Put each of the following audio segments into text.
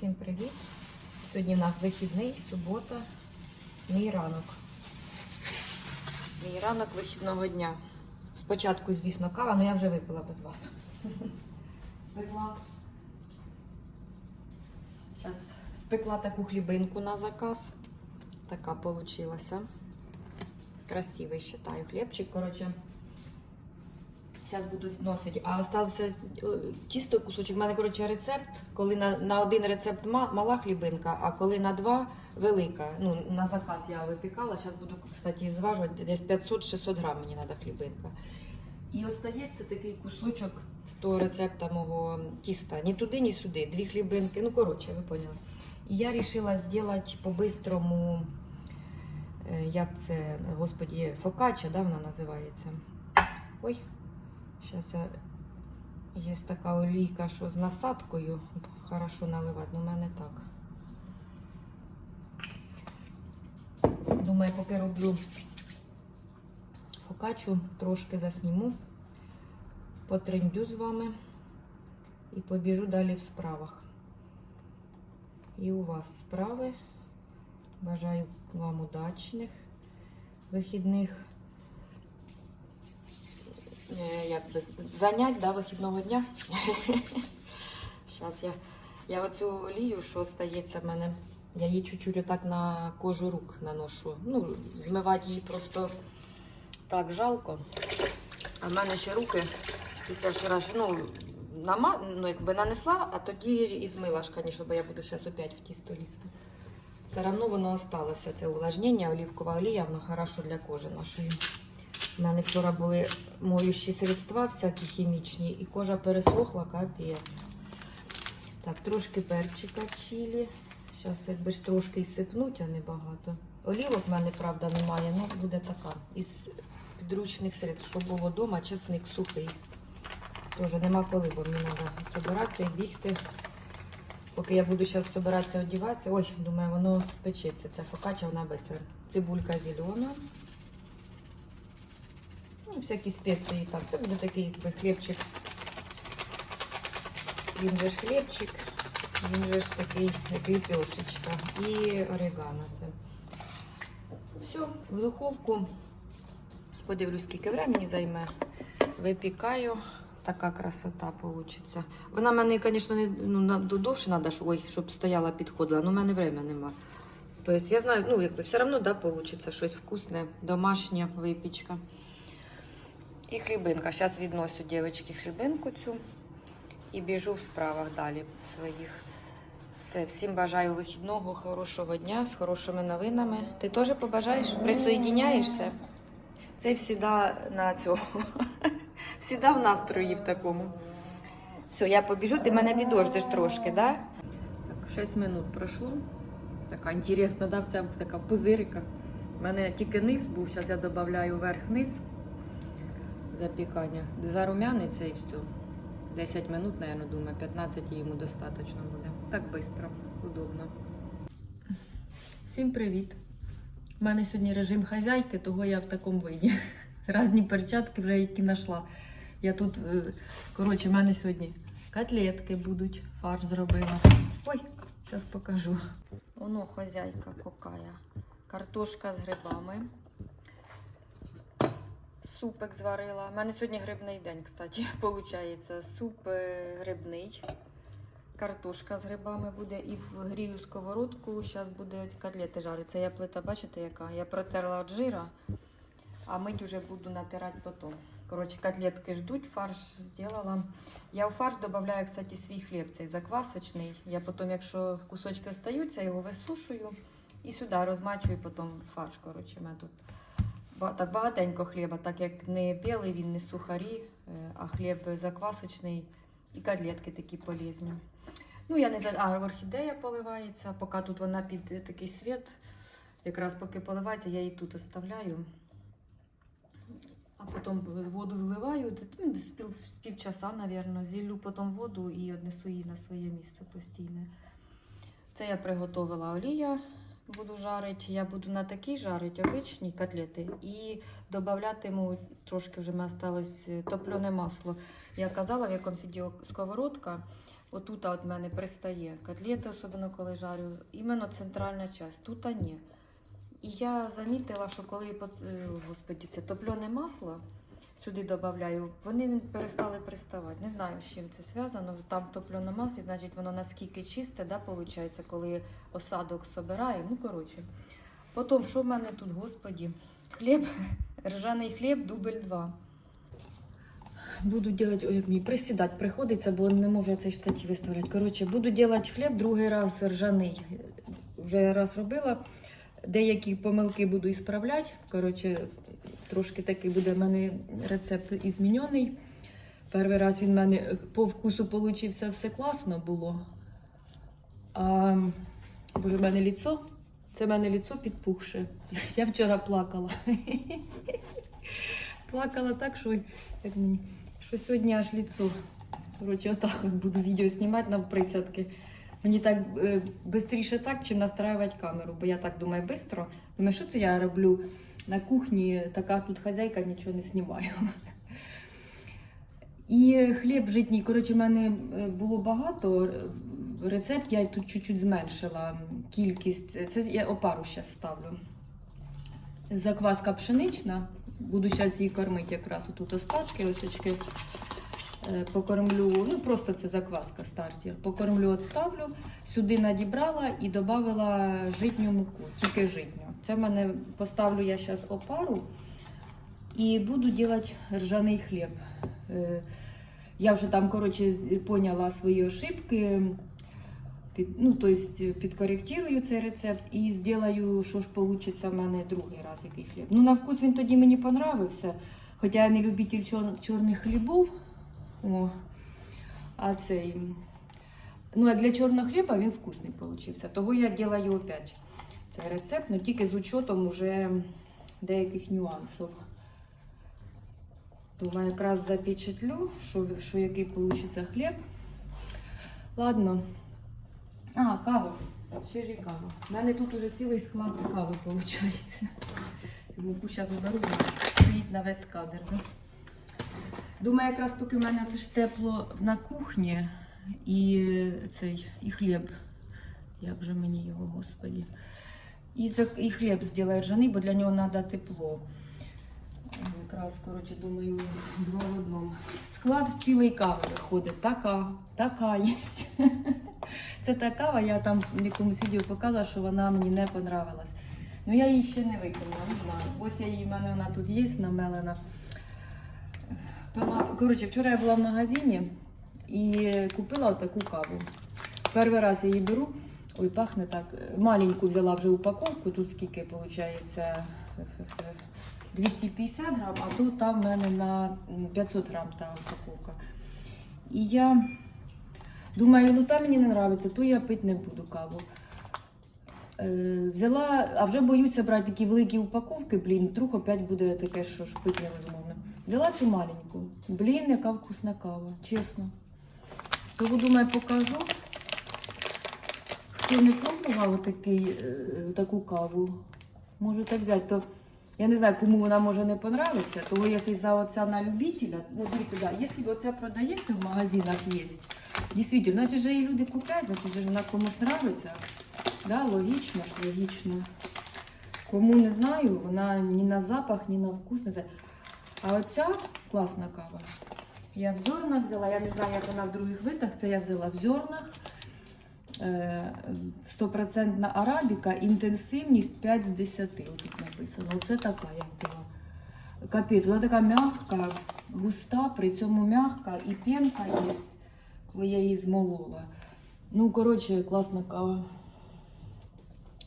Всім привіт! Сьогодні в нас вихідний, субота, мій ранок. Мій ранок вихідного дня. Спочатку, звісно, кава, але я вже випила без вас. Спекла. Зараз спекла таку хлібинку на заказ. Така получилася. Красивий, вважаю, хлібчик. Коротше, Зараз буду відносити. А остався е, тісто кусочок. У мене, коротше, рецепт, коли на, на один рецепт мала хлібинка, а коли на два велика. Ну, на заказ я випікала. Зараз буду, кстати, зважувати. Десь 500-600 грам мені треба хлібинка. І остається такий кусочок з того рецепта мого тіста. Ні туди, ні сюди. Дві хлібинки. Ну, коротше, ви поняли. І я вирішила зробити по-бистрому, е, як це, господі, фокача, да, вона називається. Ой. Зараз я... є така олійка, що з насадкою хорошо наливати, але в мене так. Думаю, поки роблю фокачу, трошки засніму, потрендю з вами і побіжу далі в справах. І у вас справи. Бажаю вам удачних вихідних е, як би, занять да, вихідного дня. Зараз я, я оцю олію, що стається в мене, я її чуть-чуть отак на кожу рук наношу. Ну, змивати її просто так жалко. А в мене ще руки після вчорашнього, ну, ну, якби нанесла, а тоді і змила ж, звісно, бо я буду зараз опять в тісто лізти. Все одно воно осталося, це увлажнення, олівкова олія, воно хорошо для кожи нашої. У мене вчора були моющі средства всякі хімічні, і кожа пересохла, капець. Так, трошки перчика чилі. Зараз якби ж трошки і сипнуть, а не багато. Олівок в мене, правда, немає, ну буде така. Із підручних средств, що було вдома, чесник сухий. Тоже нема коли, бо мені треба збиратися і бігти. Поки я буду зараз збиратися одягатися, ой, думаю, воно спечеться. Ця фокача, вона швидко. Цибулька зелена. Ну, всякі спеції. Так, це буде такий якби, хлібчик. Він же ж хлібчик, він же ж такий, як ліпешечка. І орегано це. Все, в духовку. Подивлюсь, скільки времени займе. Випікаю. Така красота вийде. Вона мене, звісно, не ну, довше треба, ой, щоб стояла, підходила, але в мене время нема. Тобто я знаю, ну, якби все одно да, вийде щось вкусне, домашня випічка. І хлібинка. Зараз відносю дівчатки хлібинку цю і біжу в справах далі своїх. Все, всім бажаю вихідного, хорошого дня, з хорошими новинами. Ти теж побажаєш? Присоєдиняєшся? Це завжди на цьому. Всіда в настрої в такому. Все, я побіжу, ти мене підождеш трошки, да? Так, 6 минут пройшло. Така інтересна, да, вся така пузирика. У мене тільки низ був, зараз я додаю верх-низ запікання. Зарумяниться і все. 10 минут, наверное, думаю, 15 йому достатньо буде. Так швидко, удобно. Всім привіт! У мене сьогодні режим хазяйки, того я в такому виді. Разні перчатки вже які знайшла. Я тут, е, коротше, в мене сьогодні котлетки будуть, фарш зробила. Ой, зараз покажу. Воно хазяйка какая. Картошка з грибами. Супик зварила. У мене сьогодні грибний день, кстати, виходить. Суп е, грибний. Картошка з грибами буде і в грію сковородку. Зараз буде котлети жарити. Це я плита, бачите, яка? Я протерла від жира, а мить вже буду натирати потім. Коротше, котлетки ждуть, фарш зробила. Я у фарш додаю, кстати, свій хліб, цей заквасочний. Я потім, якщо кусочки остаються, його висушую і сюди розмачую потім фарш. Коротше, тут так багатенько хліба, так як не білий, він не сухарі, е, а хліб заквасочний і котлетки такі полезні. Ну, я не знаю, а орхідея поливається, поки тут вона під такий світ. Якраз поки поливається, я її тут оставляю. А потім воду зливаю, ну, з півчаса, мабуть, зіллю потім воду і однесу її на своє місце постійне. Це я приготувала олія, буду жарити. Я буду на такій жарити обичні котлети і додатиму трошки вже ми осталось е, топлене масло. Я казала, в якомусь відео сковородка. Отут от мене пристає котлети, особливо коли жарю. Іменно центральна частина. Тут ні. І я замітила, що коли е, господі, це топлене масло сюди додаю, вони перестали приставати. Не знаю, з чим це зв'язано. Там в топленому маслі, значить, воно наскільки чисте, да, виходить, коли осадок собирає. Ну, коротше. Потім, що в мене тут, господі? Хліб, ржаний хліб, дубль 2. Буду делать, ой, як мені присідати приходиться, бо не можу я цей штатів виставляти. Коротше, буду делать хліб другий раз ржаний. Вже раз робила. Деякі помилки буду ісправляти. Коротше, трошки такий буде в мене рецепт і змінений. Перший раз він в мене по вкусу получився все класно було. А боже, в мене ліцо. Це в мене ліцо підпухше. Я вчора плакала. Плакала так, що як мені, що сьогодні аж ліцо. Коротше, отак от буду відео знімати на присядки. Мені так е, швидше так, чим настраювати камеру, бо я так думаю швидко. Думаю, що це я роблю на кухні, така тут хазяйка, нічого не знімаю. І хліб житній. Коротше, в мене е, було багато. Рецепт я тут чуть-чуть зменшила кількість. Це я опару зараз ставлю. Закваска пшенична. Буду зараз її кормити якраз тут остатки, осечки. Е, Покормлю, ну просто це закваска стартер. Покормлю, відставлю, сюди надібрала і додала житню муку, тільки житню. Це в мене поставлю я зараз опару і буду робити ржаний хліб. Е, Я вже там, коротше, поняла свої ошибки. Під, ну, то есть підкоректирую цей рецепт і зроблю, що ж вийде в мене другий раз який хліб. Ну, на вкус він тоді мені понравився. Хоча я не любитель чор, чорних хлібів. О, а цей. Ну, а для чорного хліба він вкусний получився. Того я роблю опять цей рецепт, але тільки з учетом уже деяких нюансів. Думаю, якраз запечатлю, що, що який вийде хліб. Ладно. А, кава. Ще ж і кава. У мене тут уже цілий склад кави виходить. Муку зараз уберу, стоїть на весь кадр. Да? Думаю, якраз поки в мене це ж тепло на кухні і цей і хліб. Як же мені його, господі. І, і хліб зроблю ржаний, бо для нього треба тепло. Якраз, коротше, думаю, два в одному. Склад цілий кави виходить. Така, така є. Це та кава, я там в якомусь відео показала, що вона мені не понравилась. Ну я її ще не викинула, не знаю. Ось я її, в мене вона тут є, намелена. Пила- Коротше, вчора я була в магазині і купила таку каву. Перший раз я її беру. Ой, пахне так. Маленьку взяла вже упаковку, тут скільки виходить 250 грам, а тут там в мене на 500 грам та упаковка. І я думаю, ну та мені не подобається, то я пити не буду каву. Е, взяла, а вже боюся брати такі великі упаковки, блін, вдруг опять буде таке, що ж пити невозможно. Взяла цю маленьку. Блін, яка вкусна кава, чесно. Тому думаю, покажу. Хто не пробував отакий, е, таку каву, можете взяти. То я не знаю, кому вона може не понравиться, того якщо за оця на любителя, ну дивіться, да, якщо оця продається в магазинах є, дійсно, значить же її люди купляють, значить же вона комусь нравиться. Да, логічно ж, логічно. Кому не знаю, вона ні на запах, ні на вкус не. А оця класна кава. Я в зернах взяла, я не знаю, як вона в других видах, це я взяла в зернах. Е, Стопроцентна арабіка, інтенсивність 5 з 10. Тут написано. Оце така я взяла. Капець, вона така м'яка, густа, при цьому м'яка і пенка є, коли я її змолола. Ну, коротше, класна кава.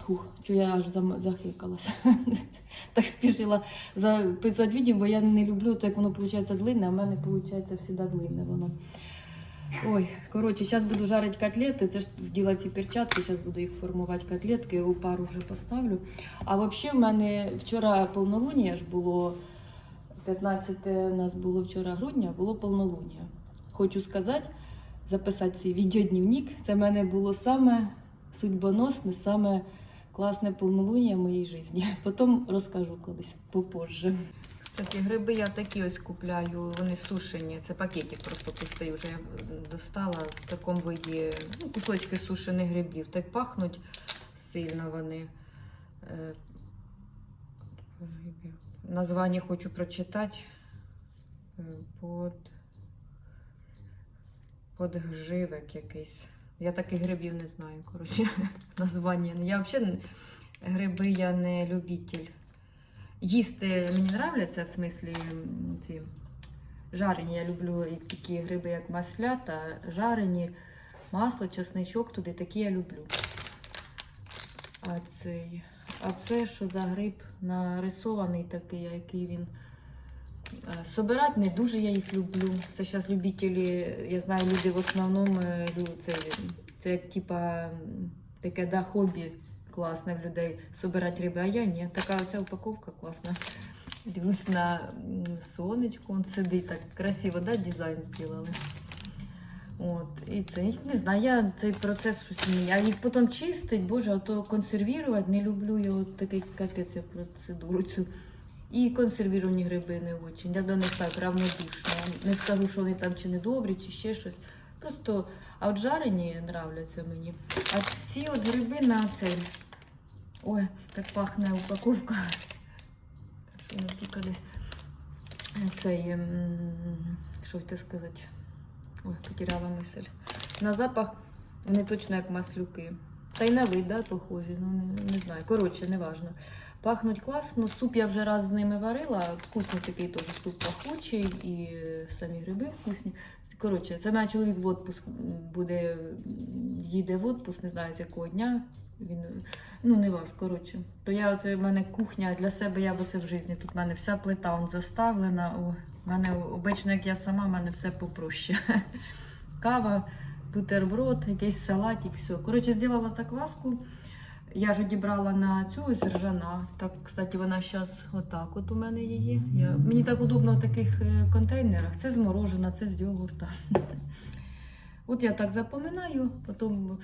Фух, що я аж захикалася. так спішила записати відео, бо я не люблю, то як воно виходить длинне, а в мене виходить завжди длинне воно. Ой, коротше, зараз буду жарити котлети. Це ж вділа ці перчатки, зараз буду їх формувати котлетки, у пару вже поставлю. А взагалі в мене вчора повнолуння ж було, 15 у нас було вчора грудня, було повнолуння. Хочу сказати, записати цей відеодневник. Це в мене було саме судьбоносне, саме класне повнолуння в моїй житті. Потім розкажу колись попозже. Такі гриби я такі ось купляю, вони сушені. Це пакетик просто пустий, вже я достала в такому виді ну, кусочки сушених грибів. Так пахнуть сильно вони. Е. Названня хочу прочитати. Е, Под... Подгживик якийсь. Я таких грибів не знаю, коротше, названня. Я взагалі гриби я не любитель. Їсти мені нравляться, в смислі ці жарені. Я люблю такі гриби, як маслята, жарені, масло, чесничок туди, такі я люблю. А цей, а це що за гриб нарисований такий, який він. Е, Собирати не дуже я їх люблю. Це зараз любителі, я знаю, люди в основному е, це, це як типа таке да, хобі класне в людей собирати риби, а я ні. Така оця упаковка класна. Дивлюсь на м, сонечко, он сидить так красиво, да, дизайн зробили. От, і це не знаю, я цей процес щось не. А їх потім чистить, боже, а то консервувати не люблю його такий капець я процедуру цю. І консервіровані гриби не очень. Я до них так равнодушна. Не скажу, що вони там чи не добрі, чи ще щось. Просто, а от жарені нравляться мені. А ці от гриби на цей. Ой, так пахне упаковка. Що не пікались. Цей, ем, що хотіти сказати? Ой, потеряла мисль. На запах вони точно як маслюки. Та й на вид, да, похожі, ну не, не знаю. Коротше, не важно. Пахнуть класно. Суп я вже раз з ними варила. Вкусний такий теж суп пахучий і самі гриби вкусні. Коротше, це мене чоловік в отпуск буде, їде в отпуск, не знаю з якого дня. Він ну не важко, коротше. То я оце в мене кухня для себе, я б оце в житті. Тут в мене вся плита он заставлена. В мене обично, як я сама, в мене все попроще. Кава, бутерброд, якийсь салатик, все. Коротше, зробила закваску. Я ж одібрала на цю із ржана. Так, кстати, вона зараз отак от у мене її. Я, мені так удобно в таких е, контейнерах. Це з морожена, це з йогурта. От я так запоминаю, потім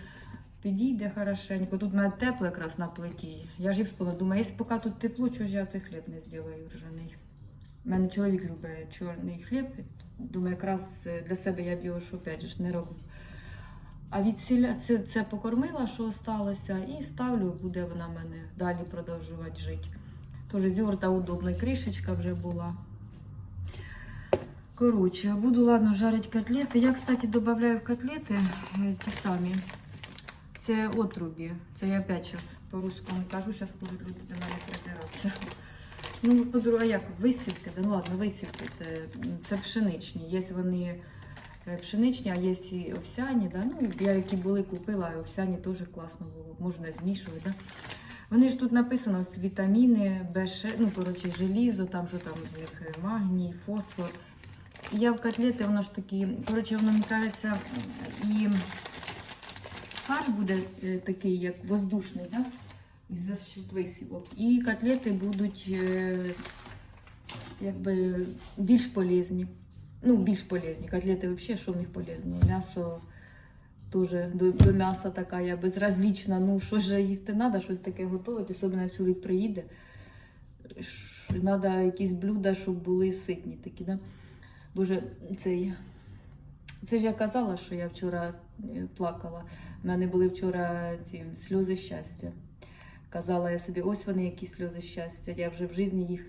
підійде хорошенько. Тут в мене тепло якраз на плиті. Я ж і вспомнила, думаю, якщо поки тут тепло, чого ж я цей хліб не зроблю ржаний. У мене чоловік любить чорний хліб. Думаю, якраз е, для себе я б його ж опять ж не робив. А від сіля це, це покормила, що осталося, і ставлю, буде вона мене далі продовжувати жити. Тож з удобна, кришечка вже була. Коротше, буду, ладно, жарити котлети. Я, кстати, додаю в котлети е, ті самі. Це отрубі. Це я опять зараз по-руському кажу, зараз будуть люди до мене придиратися. Ну, по-друге, як висівки, ну ладно, висівки, це, це пшеничні. Є вони пшеничні, а є і овсяні. Да? Ну, я які були, купила, а овсяні теж класно було, можна змішувати. Да? Вони ж тут написано ось вітаміни, Б6, ну, коротше, желізо, там що там них е, магній, фосфор. Я в котлети, воно ж такі, коротше, воно мені кажеться, і фарш буде е, такий, як воздушний, да? із-за висівок. І котлети будуть е, якби більш полезні. Ну, більш полезні. Котлети взагалі, що в них полезно? М'ясо теж до, до м'яса така я безразлічна. Ну, що ж їсти треба, щось таке готувати, особливо як чоловік приїде. Треба якісь блюда, щоб були ситні такі. Да? Боже, цей. Це ж я казала, що я вчора е, плакала. У мене були вчора ці сльози щастя. Казала я собі, ось вони які сльози щастя. Я вже в житті їх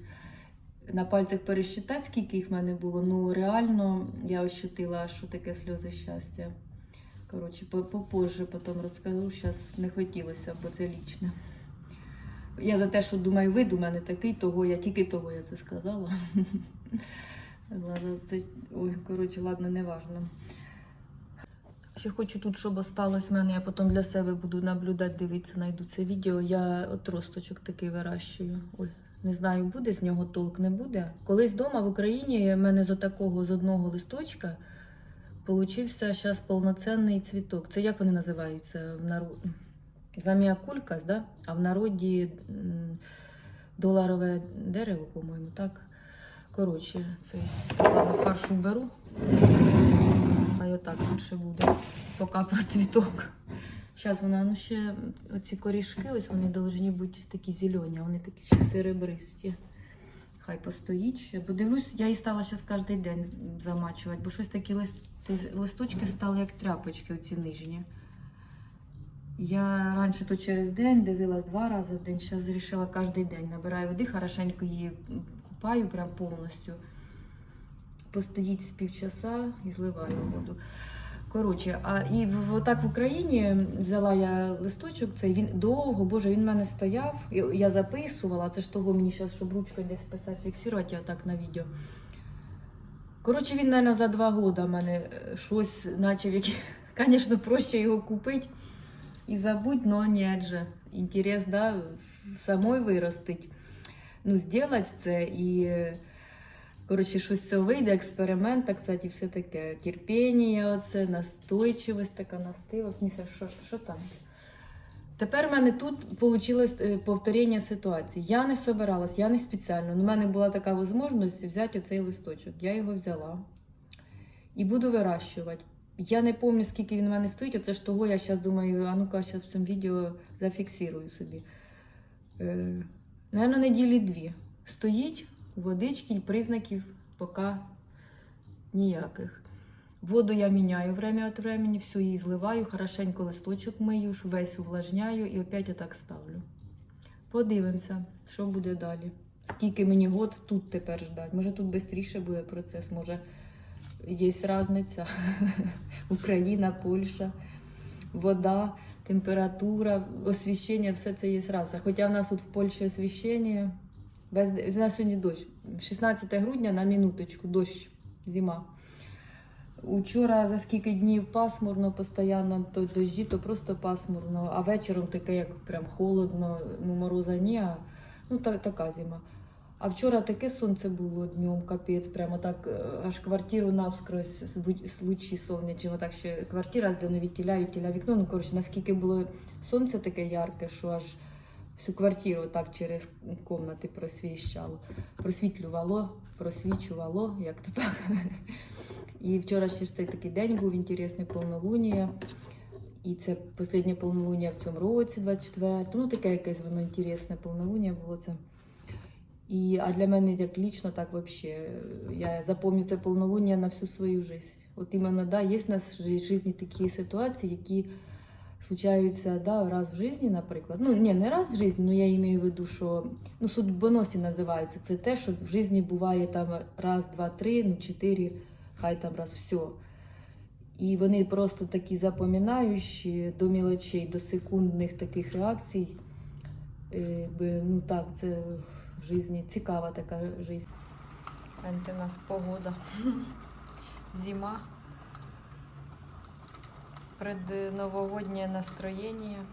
на пальцях пересчитати, скільки їх в мене було. Ну реально я ощутила, що таке сльози щастя. Коротше, попозже потім розкажу. Зараз не хотілося, бо це лічне. Я за те, що думаю, вид у мене такий, того я тільки того я це сказала. Це ой, коротше, ладно, не важно. Ще хочу тут, щоб осталось в мене, я потім для себе буду наблюдати, дивитися, знайду це відео. Я от росточок такий вирощую. Ой, не знаю, буде з нього толк, не буде. Колись вдома в Україні в мене з отакого з одного листочка получився зараз повноцінний цвіток. Це як вони називаються в народі? Заміакулькас, да? а в народі доларове дерево, по-моєму, так? Коротше, ладно, фаршу беру. Хай отак більше буде, поки процвіток. Зараз вона, ну ще оці корішки, ось вони повинні бути такі зелені, а вони такі ще серебристі. Хай постоїть ще. Подивлюсь, я її стала зараз кожен день замачувати, бо щось такі листи, листочки стали як тряпочки, оці нижні. Я раніше то через день дивилась два рази в день, зараз вирішила кожен день. Набираю води, хорошенько її купаю прям повністю. Постоїть з півчаса і зливаю воду. Коротше, а і в, отак в Україні взяла я листочок, цей він довго, боже, він в мене стояв. Я записувала, це ж того мені зараз, щоб ручкою десь писати, фіксувати отак на відео. Коротше, він, мабуть, за два роки в мене е, щось почав, які... звісно, проще його купити і забудь, но ні же. Інтерес, да, самой виростить. Ну, зробити це і. Е, Коротше, щось цього вийде, експеримент, так кстати, все таке. Терпіння, оце, настойчивість, така настивость. Ніся, що, що там? Тепер в мене тут вийшло повторення ситуації. Я не собиралась, я не спеціально. У мене була така можливість взяти оцей листочок. Я його взяла і буду вирощувати. Я не пам'ятаю, скільки він у мене стоїть. Оце ж того я зараз думаю, а ну-ка, зараз в цьому відео зафіксирую собі. Е, Наверно, неділі дві. Стоїть водички, признаків поки ніяких. Воду я міняю время від времени, всю її зливаю, хорошенько листочок мию, весь увлажняю і опять отак ставлю. Подивимося, що буде далі. Скільки мені год тут тепер ждать. Може тут швидше буде процес, може є різниця. Україна, Польща, вода, температура, освіщення, все це є зразу. Хоча в нас тут в Польщі освіщення. Без... У нас сьогодні дощ. 16 грудня на минуточку, дощ, зима. Учора за скільки днів пасмурно, постійно то дощі, то просто пасмурно, а вечором таке, як прям холодно, ну мороза ні, а, ну так, така зима. А вчора таке сонце було днем, капець, прямо так е, аж квартиру навскрозь лучі сонячні, отак ще квартира здана від тіля, від тіля вікно. Ну коротше, наскільки було сонце таке ярке, що аж всю квартиру так через комнати просвіщало, просвітлювало, просвічувало, як то так. І вчора ще цей такий день був інтересний повнолунія. І це останнє повнолуння в цьому році, 24. Ну, таке якесь воно інтересне повнолуння було це. І, а для мене як лічно, так взагалі, я запам'ятаю це повнолуння на всю свою життя. От іменно, да, є в нас в житті такі ситуації, які случаються да, раз в житті, наприклад. Ну, ні, не раз в житті, але я маю в виду, що ну, судьбоносі називаються. Це те, що в житті буває там раз, два, три, ну, чотири, хай там раз все. І вони просто такі запоминаючі до мілочей, до секундних таких реакцій. Якби, ну так, це в житті цікава така життя. Гляньте, в нас погода. Зима. Предновогоднее настроєння.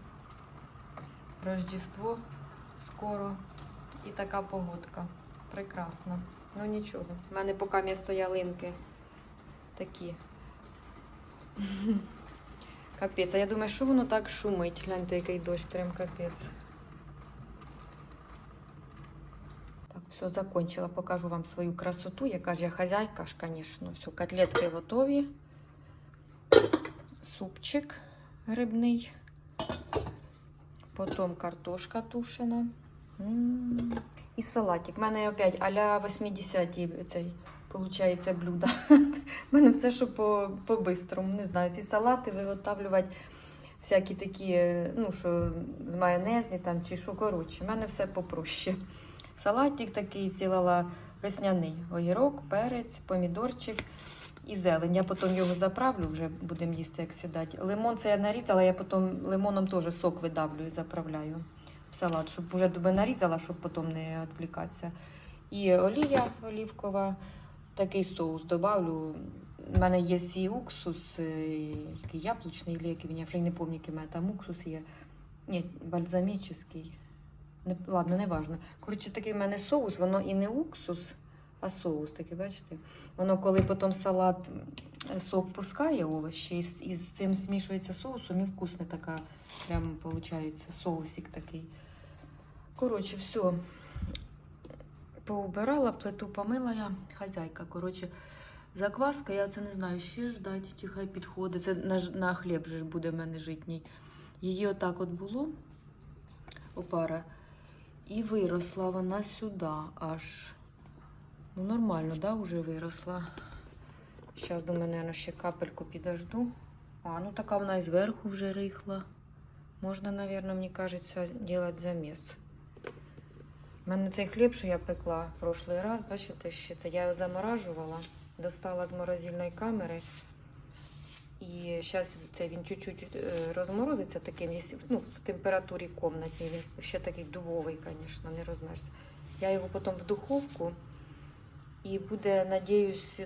Рождество скоро. І така погодка. Прекрасно. Ну нічого. У мене поки місто ялинки такі. Капець. А я думаю, що воно так шумить? Гляньте, який дощ, прям капець. Так, все, закончила. Покажу вам свою красоту. Яка ж я хазяйка ж, звісно. Все, котлетки готові. Супчик грибний. Потім картошка тушена. М. І салатик. У мене опять а-ля 80-ті цей, получається, блюдо. У мене все, що по, по-бистрому. Не знаю, ці салати виготовлювати всякі такі, ну, що з майонезні там чи що, коротше. У мене все попроще. Салатик такий зробила весняний огірок, перець, помідорчик і зелень. Я потім його заправлю, вже будемо їсти, як сідати. Лимон це я нарізала, я потім лимоном теж сок видавлю і заправляю в салат, щоб вже доби нарізала, щоб потім не відвлікатися. І олія олівкова, такий соус добавлю. У мене є і уксус, е, який яблучний, він, я вже не пам'ятаю, який в мене там уксус є. Ні, бальзамічний. Не, ладно, не важно. Коротше, такий в мене соус, воно і не уксус, а соус такий, бачите? Воно, коли потім салат сок пускає овочі, і, з- цим змішується соусом, і вкусне така, прямо виходить, соусик такий. Коротше, все. Поубирала, плиту помила я, хазяйка. Коротше, закваска, я це не знаю, ще ждать, чи хай підходить. Це на, на хліб же буде в мене житній. Її отак от було, опара. І виросла вона сюди аж. Ну, нормально, да, уже виросла. Зараз, думаю, наверное, ще капельку підожду. А, ну така вона і зверху вже рихла. Можна, наверное, мені кажеться, делать заміс. У мене цей хліб, що я пекла в прошлий раз, бачите, ще це я його заморажувала, достала з морозильної камери. І зараз це він чуть-чуть е, розморозиться таким, ну, в температурі комнатній. Він ще такий дубовий, звісно, не розмерзся. Я його потім в духовку і буде, надіюсь,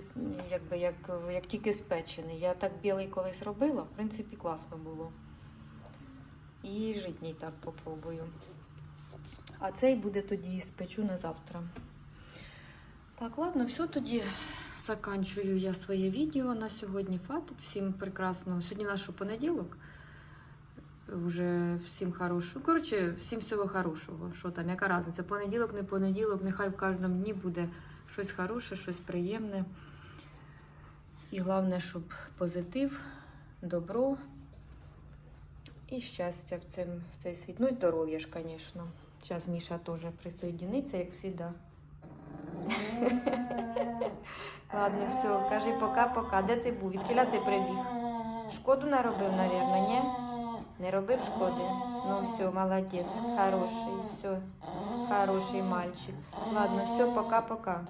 якби як, як тільки спечений. Я так білий колись робила, в принципі, класно було. І житній так попробую. А цей буде тоді спечу на завтра. Так, ладно, все тоді заканчую я своє відео на сьогодні. Хватить. Всім прекрасного. Сьогодні наш понеділок. Уже всім хорошого. Коротше, всім всього хорошого. Що там, яка різниця? Понеділок, не понеділок, нехай в кожному дні буде щось хороше, щось приємне. І головне, щоб позитив, добро і щастя в, цим, в цей світ. Ну і здоров'я ж, звісно. Зараз Міша теж присоединиться, як завжди. Ладно, все, кажи пока-пока. Де ти був? Відкіля ти прибіг? Шкоду наробив, мабуть, ні? Не робив шкоди? Ну все, молодець, хороший, все, хороший мальчик. Ладно, все, пока-пока.